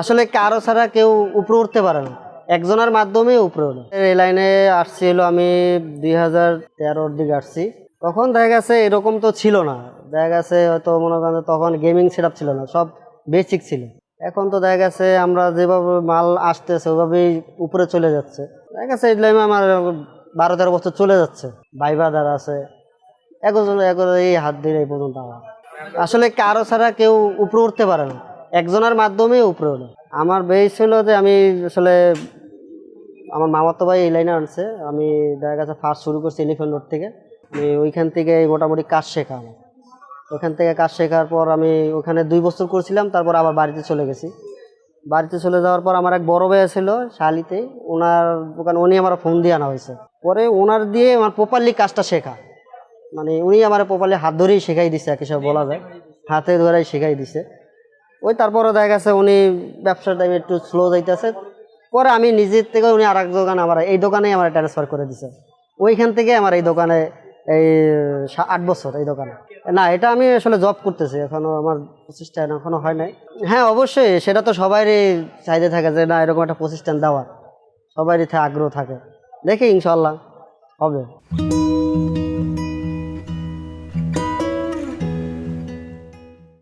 আসলে কারও ছাড়া কেউ উপরে উঠতে পারে না। একজনের মাধ্যমে উপরে ওঠে। এই লাইনে আসছি হলো আমি দুই হাজার তেরোর দিকে আসছি। তখন দেখা গেছে এরকম তো ছিল না। দেখা গেছে হয়তো মনে করেন তখন গেমিং সেট ছিল না, সব বেসিক ছিল। এখন তো দেখা গেছে আমরা যেভাবে মাল আসতেছে ওইভাবেই উপরে চলে যাচ্ছে। দেখা গেছে এই লাইনে আমার বারো তেরো বছর চলে যাচ্ছে। ভাই বাদার আছে একজন একজন এই হাত দিয়ে এই পর্যন্ত আমার। আসলে কারও ছাড়া কেউ উপরে উঠতে পারে না। একজনের মাধ্যমে উপরে ওঠে আমার বেস ছিল যে আমি আসলে আমার মামাতো ভাই এই লাইনে আনছে। আমি দেখা গেছে ফার্স্ট শুরু করছি এলিফেন্ট রোড থেকে। আমি ওইখান থেকে মোটামুটি কাজ শেখা আমার। ওখান থেকে কাজ শেখার পর আমি ওখানে দুই বছর করছিলাম, তারপর আবার বাড়িতে চলে গেছি। বাড়িতে চলে যাওয়ার পর আমার এক বড় ভাই ছিল, শালিতে। ওনার দোকান উনি আমার ফোন দিয়ে আনা হয়েছে। পরে ওনার দিয়ে আমার প্রপারলি কাজটা শেখা। মানে উনি আমার প্রপারলি হাত ধরেই শেখাই দিছে আর সব বলা যায়। হাতে ধরেই শেখাই দিছে। ওই তারপরে দেখা গেছে উনি ব্যবসার টাইমে একটু স্লো যাইতেছে। পরে আমি নিজের থেকে উনি আর এক দোকানে আমার, এই দোকানেই আমার ট্রান্সফার করে দিছে। ওইখান থেকে আমার এই দোকানে এই আট বছর এই দোকানে। না, এটা আমি আসলে জব করতেছি, এখনও আমার প্রতিষ্ঠান এখনও হয় নাই। হ্যাঁ অবশ্যই, সেটা তো সবারই চাইতে থাকে যে না, এরকম একটা প্রতিষ্ঠান দেওয়ার। সবারই আগ্রহ থাকে। দেখি ইনশাল্লাহ হবে।